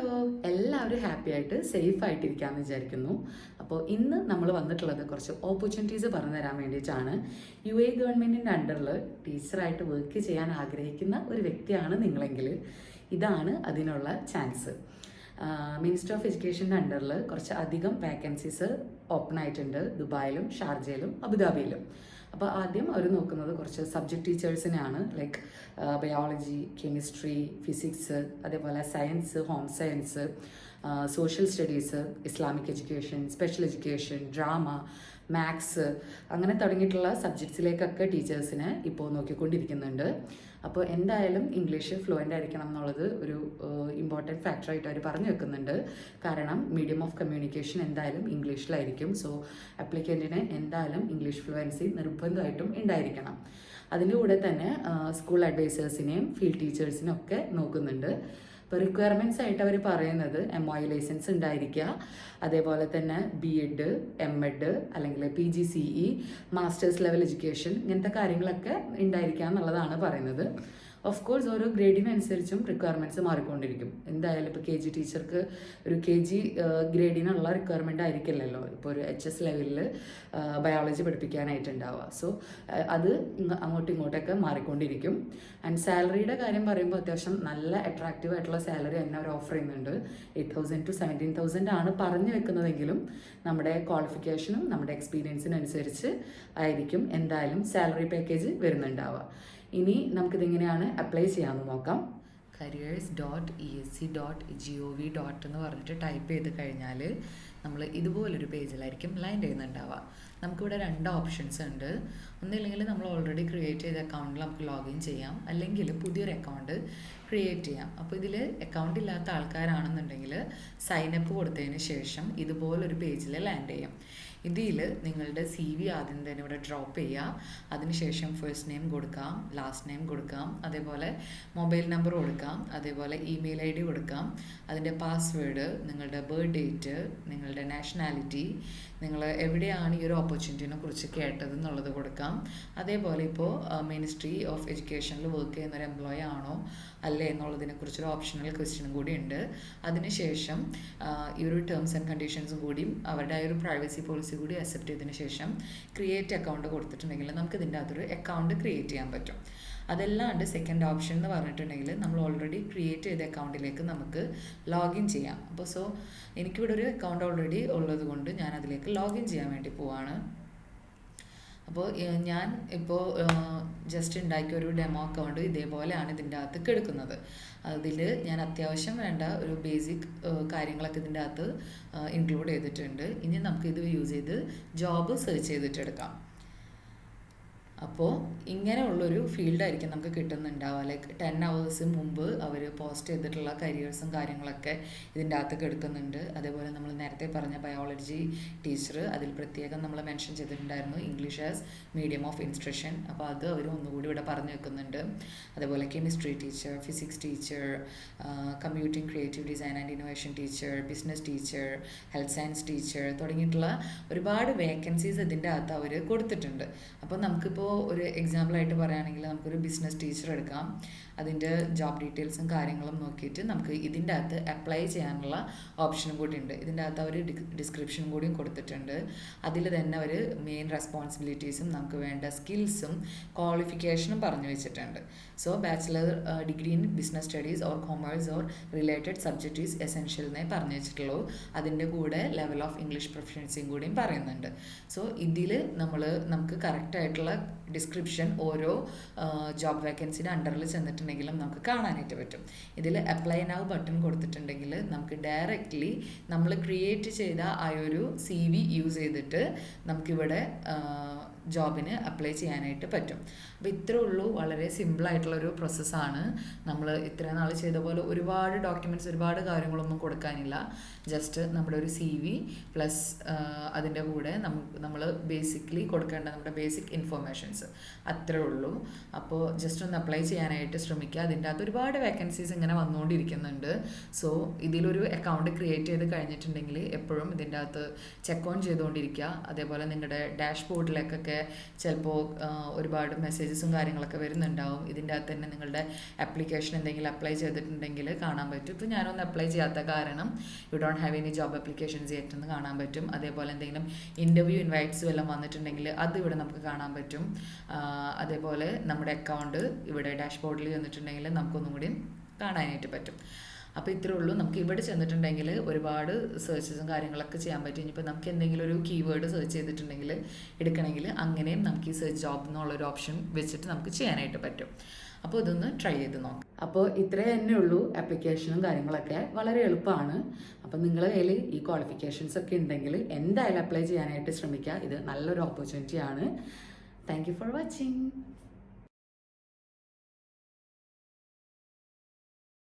Hello. എല്ലാവരും happy ആയിട്ട് safe ആയിട്ടിരിക്കാമെന്ന് വിചാരിക്കുന്നു. അപ്പോൾ ഇന്ന് നമ്മൾ വന്നിട്ടുള്ളത് കുറച്ച് ഓപ്പർച്യൂണിറ്റീസ് പറഞ്ഞു തരാൻ വേണ്ടിയിട്ടാണ്. യു എ ഗവൺമെന്റിന്റെ അണ്ടറിൽ ടീച്ചറായിട്ട് വർക്ക് ചെയ്യാൻ ആഗ്രഹിക്കുന്ന ഒരു വ്യക്തിയാണ് നിങ്ങളെങ്കിൽ. ഇതാണ് അതിനുള്ള ചാൻസ് മിനിസ്റ്റർ ഓഫ് എഡ്യൂക്കേഷന്റെ അണ്ടറിൽ കുറച്ച് അധികം വേക്കൻസീസ് ഓപ്പൺ ആയിട്ടുണ്ട്. ദുബായിലും ഷാർജയിലും അബുദാബിയിലും. അപ്പോൾ ആദ്യം അവർ നോക്കുന്നത് കുറച്ച് സബ്ജക്ട് ടീച്ചേഴ്സിനെയാണ് ലൈക്ക് ബയോളജി കെമിസ്ട്രി ഫിസിക്സ് അതേപോലെ science home science social studies Islamic education special education drama maths അങ്ങനെ തുടങ്ങിയിട്ടുള്ള സബ്ജക്ട്സിലേക്കൊക്കെ ടീച്ചേഴ്സിനെ ഇപ്പോൾ നോക്കിക്കൊണ്ടിരിക്കുന്നുണ്ട്. അപ്പോൾ എന്തായാലും ഇംഗ്ലീഷ് ഫ്ലുവന്റ് ആയിരിക്കണം എന്നുള്ളത് ഒരു ഇമ്പോർട്ടന്റ് ഫാക്ടറായിട്ട് അവർ പറഞ്ഞു വെക്കുന്നുണ്ട്. കാരണം മീഡിയം ഓഫ് കമ്മ്യൂണിക്കേഷൻ എന്തായാലും ഇംഗ്ലീഷിലായിരിക്കും സോ അപ്ലിക്കന്റിന് എന്തായാലും ഇംഗ്ലീഷ് ഫ്ലുവൻസി നിർബന്ധമായിട്ടും ഉണ്ടായിരിക്കണം. അതിന്റെ കൂടെ തന്നെ സ്കൂൾ അഡ്വൈസേഴ്സിനെയും ഫീൽഡ് ടീച്ചേഴ്സിനെയും ഒക്കെ നോക്കുന്നുണ്ട്. ഇപ്പോൾ റിക്വയർമെന്റ്സ് ആയിട്ട് അവർ പറയുന്നത് എം ഒ ലൈസൻസ് ഉണ്ടായിരിക്കുക. അതേപോലെ തന്നെ ബി എഡ് എം എഡ് അല്ലെങ്കിൽ P G C E masters level education ഇങ്ങനത്തെ കാര്യങ്ങളൊക്കെ ഉണ്ടായിരിക്കുക എന്നുള്ളതാണ് പറയുന്നത്. ഓഫ് കോഴ്സ് ഓരോ ഗ്രേഡിനനുസരിച്ചും റിക്വയർമെന്റ്സ് മാറിക്കൊണ്ടിരിക്കും. എന്തായാലും ഇപ്പോൾ കെ ജി ടീച്ചർക്ക് ഒരു കെ ജി ഗ്രേഡിനുള്ള റിക്വയർമെന്റ് ആയിരിക്കില്ലല്ലോ. ഇപ്പോൾ ഒരു എച്ച് എസ് ലെവലിൽ ബയോളജി പഠിപ്പിക്കാനായിട്ടുണ്ടാവുക. സോ അത് അങ്ങോട്ടും ഇങ്ങോട്ടൊക്കെ മാറിക്കൊണ്ടിരിക്കും. ആൻഡ് സാലറിയുടെ കാര്യം പറയുമ്പോൾ അത്യാവശ്യം നല്ല അട്രാക്റ്റീവ് ആയിട്ടുള്ള സാലറി തന്നെ അവർ ഓഫർ ചെയ്യുന്നുണ്ട് eight thousand to seventeen thousand ആണ് പറഞ്ഞു വെക്കുന്നതെങ്കിലും നമ്മുടെ ക്വാളിഫിക്കേഷനും നമ്മുടെ എക്സ്പീരിയൻസിനനുസരിച്ച് ആയിരിക്കും. എന്തായാലും സാലറി പാക്കേജ് വരുന്നുണ്ടാവുക. ഇനി നമുക്കിതെങ്ങനെയാണ് അപ്ലൈ ചെയ്യാമെന്ന് നോക്കാം. Careers dot E S C dot G O V dot എന്ന് പറഞ്ഞിട്ട് ടൈപ്പ് ചെയ്ത് കഴിഞ്ഞാൽ നമ്മൾ ഇതുപോലൊരു പേജിലായിരിക്കും ലൈൻ ചെയ്യുന്നുണ്ടാവുക. നമുക്കിവിടെ രണ്ട് ഓപ്ഷൻസ് ഉണ്ട്. ഒന്നില്ലെങ്കിൽ നമ്മൾ ഓൾറെഡി ക്രിയേറ്റ് ചെയ്ത അക്കൗണ്ടിൽ നമുക്ക് ലോഗിൻ ചെയ്യാം. അല്ലെങ്കിൽ പുതിയൊരു അക്കൗണ്ട് ക്രിയേറ്റ് ചെയ്യാം. അപ്പോൾ ഇതിൽ അക്കൗണ്ട് ഇല്ലാത്ത ആൾക്കാരാണെന്നുണ്ടെങ്കിൽ സൈനപ്പ് കൊടുത്തതിന് ശേഷം ഇതുപോലൊരു പേജിൽ ലാൻഡ് ചെയ്യാം. ഇതിൽ നിങ്ങളുടെ സി വി ആദ്യം തന്നെ ഇവിടെ ഡ്രോപ്പ് ചെയ്യുക. അതിനുശേഷം ഫസ്റ്റ് നെയിം കൊടുക്കാം ലാസ്റ്റ് നെയിം കൊടുക്കാം. അതേപോലെ മൊബൈൽ നമ്പർ കൊടുക്കാം. അതേപോലെ ഇമെയിൽ ഐ ഡി കൊടുക്കാം. അതിന്റെ പാസ്വേഡ് നിങ്ങളുടെ ബർത്ത് ഡേറ്റ് നിങ്ങളുടെ നാഷണാലിറ്റി നിങ്ങൾ എവിടെയാണ് ഈ ഒരു ഓപ്പർച്യൂണിറ്റിനെ കുറിച്ച് കേട്ടത് എന്നുള്ളത് കൊടുക്കാം. അതേപോലെ ഇപ്പോൾ മിനിസ്ട്രി ഓഫ് എഡ്യൂക്കേഷനിൽ വർക്ക് ചെയ്യുന്ന ഒരു എംപ്ലോയി ആണോ അല്ലേ എന്നുള്ളതിനെ കുറിച്ചൊരു ഓപ്ഷണൽ ക്വസ്റ്റ്യനും കൂടി ഉണ്ട്. അതിനുശേഷം ഈ ഒരു ടേംസ് ആൻഡ് കണ്ടീഷൻസും കൂടിയും അവരുടെ ആ ഒരു പ്രൈവസി പോളിസി കൂടി അക്സെപ്റ്റ് ചെയ്തതിന് ശേഷം ക്രിയേറ്റ് അക്കൗണ്ട് കൊടുത്തിട്ടുണ്ടെങ്കിൽ നമുക്ക് ഇതിന്റെ അകത്തൊരു അക്കൗണ്ട് ക്രിയേറ്റ് ചെയ്യാൻ പറ്റും. അതല്ലാണ്ട് സെക്കൻഡ് ഓപ്ഷൻ എന്ന് പറഞ്ഞിട്ടുണ്ടെങ്കിൽ നമ്മൾ ഓൾറെഡി ക്രിയേറ്റ് ചെയ്ത അക്കൗണ്ടിലേക്ക് നമുക്ക് ലോഗിൻ ചെയ്യാം. അപ്പോൾ സോ എനിക്കിവിടെ ഒരു അക്കൗണ്ട് ഓൾറെഡി ഉള്ളത് കൊണ്ട് ഞാൻ അതിലേക്ക് ലോഗിൻ ചെയ്യാൻ വേണ്ടി പോവാണ്. അപ്പോൾ ഞാൻ ഇപ്പോൾ ജസ്റ്റ് ഉണ്ടാക്കിയ ഒരു ഡെമോ അക്കൗണ്ട് ഇതേപോലെയാണ് ഇതിന്റെ അകത്ത് കിടക്കുന്നത്. അതിൽ ഞാൻ അത്യാവശ്യം വേണ്ട ഒരു ബേസിക് കാര്യങ്ങളൊക്കെ ഇതിന്റെ അകത്ത് ഇൻക്ലൂഡ് ചെയ്തിട്ടുണ്ട്. ഇനി നമുക്ക് ഇത് യൂസ് ചെയ്ത് ജോബ് സെർച്ച് ചെയ്തിട്ടെടുക്കാം. അപ്പോൾ ഇങ്ങനെയുള്ളൊരു ഫീൽഡായിരിക്കും നമുക്ക് കിട്ടുന്നുണ്ടാവുക. ലൈക്ക് ടെൻ അവേഴ്സ് മുമ്പ് അവർ പോസ്റ്റ് ചെയ്തിട്ടുള്ള കരിയേഴ്സും കാര്യങ്ങളൊക്കെ ഇതിന്റെ അകത്തേക്ക് എടുക്കുന്നുണ്ട്. അതേപോലെ നമ്മൾ നേരത്തെ പറഞ്ഞ ബയോളജി ടീച്ചർ അതിൽ പ്രത്യേകം നമ്മൾ മെൻഷൻ ചെയ്തിട്ടുണ്ടായിരുന്നു English as medium of instruction അപ്പോൾ അത് അവർ ഒന്നുകൂടി ഇവിടെ പറഞ്ഞു വെക്കുന്നുണ്ട്. അതേപോലെ chemistry teacher physics teacher computing creative design and innovation teacher business teacher health science teacher തുടങ്ങിയിട്ടുള്ള ഒരുപാട് വേക്കൻസീസ് ഇതിന്റെ അകത്ത് അവർ കൊടുത്തിട്ടുണ്ട്. അപ്പോൾ നമുക്കിപ്പോൾ ഒരു എക്സാമ്പിളായിട്ട് പറയുകയാണെങ്കിൽ നമുക്കൊരു ബിസിനസ് ടീച്ചർ എടുക്കാം. അതിന്റെ ജോബ് ഡീറ്റെയിൽസും കാര്യങ്ങളും നോക്കിയിട്ട് നമുക്ക് ഇതിന്റെ അകത്ത് അപ്ലൈ ചെയ്യാനുള്ള ഓപ്ഷനും കൂടി ഉണ്ട്. ഇതിന്റെ അകത്ത് അവർ ഡിസ്ക്രിപ്ഷൻ കൂടിയും കൊടുത്തിട്ടുണ്ട്. അതിൽ തന്നെ അവർ മെയിൻ റെസ്പോൺസിബിലിറ്റീസും നമുക്ക് വേണ്ട സ്കിൽസും ക്വാളിഫിക്കേഷനും പറഞ്ഞു വെച്ചിട്ടുണ്ട്. So bachelor degree in business studies or commerce or related subject is essential എന്നേ പറഞ്ഞു വെച്ചിട്ടുള്ളൂ. അതിന്റെ കൂടെ ലെവൽ ഓഫ് ഇംഗ്ലീഷ് പ്രൊഫഷൻസിയും കൂടിയും പറയുന്നുണ്ട്. സോ ഇതിൽ നമ്മൾ നമുക്ക് കറക്റ്റായിട്ടുള്ള ഡിസ്ക്രിപ്ഷൻ ഓരോ ജോബ് വേക്കൻസിയുടെ അണ്ടറിൽ ചെന്നിട്ടുണ്ടെങ്കിലും നമുക്ക് കാണാനായിട്ട് പറ്റും. ഇതിൽ അപ്ലൈ നൗ ബട്ടൺ കൊടുത്തിട്ടുണ്ടെങ്കിൽ നമുക്ക് ഡയറക്റ്റ്ലി നമ്മൾ ക്രിയേറ്റ് ചെയ്ത ആ ഒരു സി വി യൂസ് ചെയ്തിട്ട് നമുക്കിവിടെ ജോബിന് അപ്ലൈ ചെയ്യാനായിട്ട് പറ്റും. അപ്പോൾ ഇത്രേ ഉള്ളൂ. വളരെ സിമ്പിളായിട്ടുള്ളൊരു പ്രോസസ്സാണ് നമ്മൾ ഇത്രയും നാൾ ചെയ്ത പോലെ ഒരുപാട് ഡോക്യുമെന്റ്സ് ഒരുപാട് കാര്യങ്ങളൊന്നും കൊടുക്കാനില്ല. ജസ്റ്റ് നമ്മുടെ ഒരു സി വി പ്ലസ് അതിന്റെ കൂടെ നമ്മൾ ബേസിക്കലി കൊടുക്കേണ്ട നമ്മുടെ ബേസിക് ഇൻഫർമേഷൻസ് അത്രേ ഉള്ളൂ. അപ്പോൾ ജസ്റ്റ് ഒന്ന് അപ്ലൈ ചെയ്യാനായിട്ട് ശ്രമിക്കുക. അതിന്റെ അകത്ത് ഒരുപാട് വേക്കൻസീസ് ഇങ്ങനെ വന്നുകൊണ്ടിരിക്കുന്നുണ്ട് സോ ഇതിലൊരു അക്കൗണ്ട് ക്രിയേറ്റ് ചെയ്ത് കഴിഞ്ഞിട്ടുണ്ടെങ്കിൽ എപ്പോഴും ഇതിന്റെ അകത്ത് ചെക്ക് ഓൺ ചെയ്തുകൊണ്ടിരിക്കുക അതേപോലെ നിങ്ങളുടെ ഡാഷ്ബോർഡിലേക്കൊക്കെ ഒക്കെ ചിലപ്പോൾ ഒരുപാട് മെസ്സേജസും കാര്യങ്ങളൊക്കെ വരുന്നുണ്ടാവും. ഇതിന്റെ അകത്ത് തന്നെ നിങ്ങളുടെ അപ്ലിക്കേഷൻ എന്തെങ്കിലും അപ്ലൈ ചെയ്തിട്ടുണ്ടെങ്കിൽ കാണാൻ പറ്റും. ഇപ്പോൾ ഞാനൊന്നും അപ്ലൈ ചെയ്യാത്ത കാരണം you don't have any job applications yet എന്ന് കാണാൻ പറ്റും. അതേപോലെ എന്തെങ്കിലും ഇന്റർവ്യൂ ഇൻവൈറ്റ്സ് വല്ലതും വന്നിട്ടുണ്ടെങ്കിൽ അത് ഇവിടെ നമുക്ക് കാണാൻ പറ്റും. അതേപോലെ നമ്മുടെ അക്കൗണ്ട് ഇവിടെ ഡാഷ്ബോർഡിൽ വന്നിട്ടുണ്ടെങ്കിൽ നമുക്കൊന്നും കൂടി കാണാനായിട്ട് പറ്റും. അപ്പോൾ ഇത്രേ ഉള്ളൂ. നമുക്ക് ഇവിടെ ചെന്നിട്ടുണ്ടെങ്കിൽ ഒരുപാട് സെർച്ചസും കാര്യങ്ങളൊക്കെ ചെയ്യാൻ പറ്റും. ഇനിയിപ്പോൾ നമുക്ക് എന്തെങ്കിലും ഒരു കീവേഡ് സെർച്ച് ചെയ്തിട്ടുണ്ടെങ്കിൽ എടുക്കണമെങ്കിൽ അങ്ങനെയും നമുക്ക് ഈ സെർച്ച് ജോബ് എന്നുള്ളൊരു ഓപ്ഷൻ വെച്ചിട്ട് നമുക്ക് ചെയ്യാനായിട്ട് പറ്റും. അപ്പോൾ ഇതൊന്ന് ട്രൈ ചെയ്ത് നോക്കാം. അപ്പോൾ ഇത്രേ തന്നെ ഉള്ളൂ ആപ്ലിക്കേഷനും കാര്യങ്ങളൊക്കെ. വളരെ എളുപ്പമാണ്. അപ്പോൾ നിങ്ങളുടെ കയ്യിൽ ഈ ക്വാളിഫിക്കേഷൻസ് ഒക്കെ ഉണ്ടെങ്കിൽ എന്തായാലും അപ്ലൈ ചെയ്യാനായിട്ട് ശ്രമിക്കുക. ഇത് നല്ലൊരു ഓപ്പർച്യൂണിറ്റി ആണ്. Thank you for watching